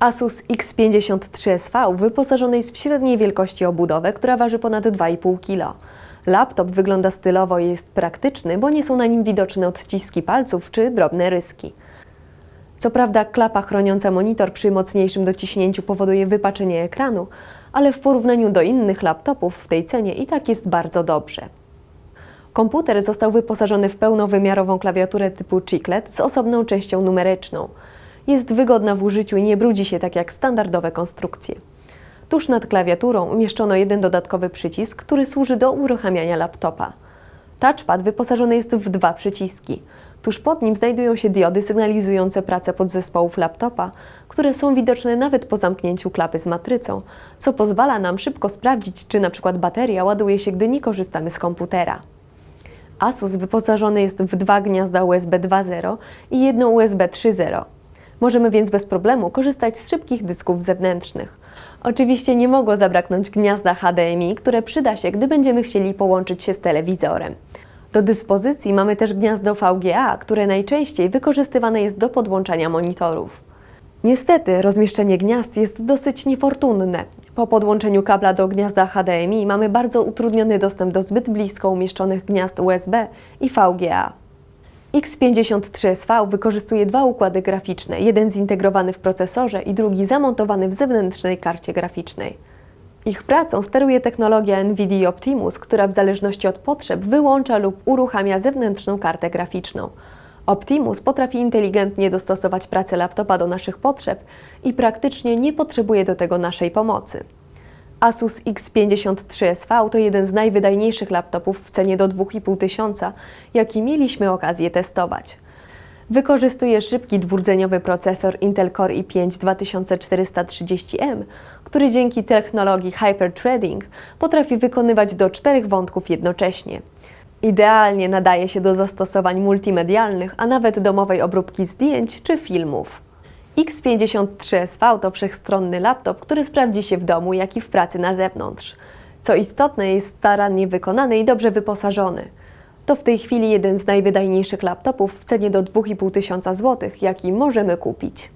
Asus X53SV wyposażony jest w średniej wielkości obudowę, która waży ponad 2,5 kg. Laptop wygląda stylowo i jest praktyczny, bo nie są na nim widoczne odciski palców czy drobne ryski. Co prawda klapa chroniąca monitor przy mocniejszym dociśnięciu powoduje wypaczenie ekranu, ale w porównaniu do innych laptopów w tej cenie i tak jest bardzo dobrze. Komputer został wyposażony w pełnowymiarową klawiaturę typu chiclet z osobną częścią numeryczną. Jest wygodna w użyciu i nie brudzi się tak jak standardowe konstrukcje. Tuż nad klawiaturą umieszczono jeden dodatkowy przycisk, który służy do uruchamiania laptopa. Touchpad wyposażony jest w dwa przyciski. Tuż pod nim znajdują się diody sygnalizujące pracę podzespołów laptopa, które są widoczne nawet po zamknięciu klapy z matrycą, co pozwala nam szybko sprawdzić, czy przykład bateria ładuje się, gdy nie korzystamy z komputera. Asus wyposażony jest w dwa gniazda USB 2.0 i jedno USB 3.0. Możemy więc bez problemu korzystać z szybkich dysków zewnętrznych. Oczywiście nie mogło zabraknąć gniazda HDMI, które przyda się, gdy będziemy chcieli połączyć się z telewizorem. Do dyspozycji mamy też gniazdo VGA, które najczęściej wykorzystywane jest do podłączania monitorów. Niestety rozmieszczenie gniazd jest dosyć niefortunne. Po podłączeniu kabla do gniazda HDMI mamy bardzo utrudniony dostęp do zbyt blisko umieszczonych gniazd USB i VGA. X53SV wykorzystuje dwa układy graficzne, jeden zintegrowany w procesorze i drugi zamontowany w zewnętrznej karcie graficznej. Ich pracą steruje technologia NVIDIA Optimus, która w zależności od potrzeb wyłącza lub uruchamia zewnętrzną kartę graficzną. Optimus potrafi inteligentnie dostosować pracę laptopa do naszych potrzeb i praktycznie nie potrzebuje do tego naszej pomocy. Asus X53SV to jeden z najwydajniejszych laptopów w cenie do 2,5 tysiąca, jaki mieliśmy okazję testować. Wykorzystuje szybki dwurdzeniowy procesor Intel Core i5 2430M, który dzięki technologii hyperthreading potrafi wykonywać do czterech wątków jednocześnie. Idealnie nadaje się do zastosowań multimedialnych, a nawet domowej obróbki zdjęć czy filmów. X53SV to wszechstronny laptop, który sprawdzi się w domu, jak i w pracy na zewnątrz. Co istotne, jest starannie wykonany i dobrze wyposażony. To w tej chwili jeden z najwydajniejszych laptopów w cenie do 2,5 tysiąca złotych, jaki możemy kupić.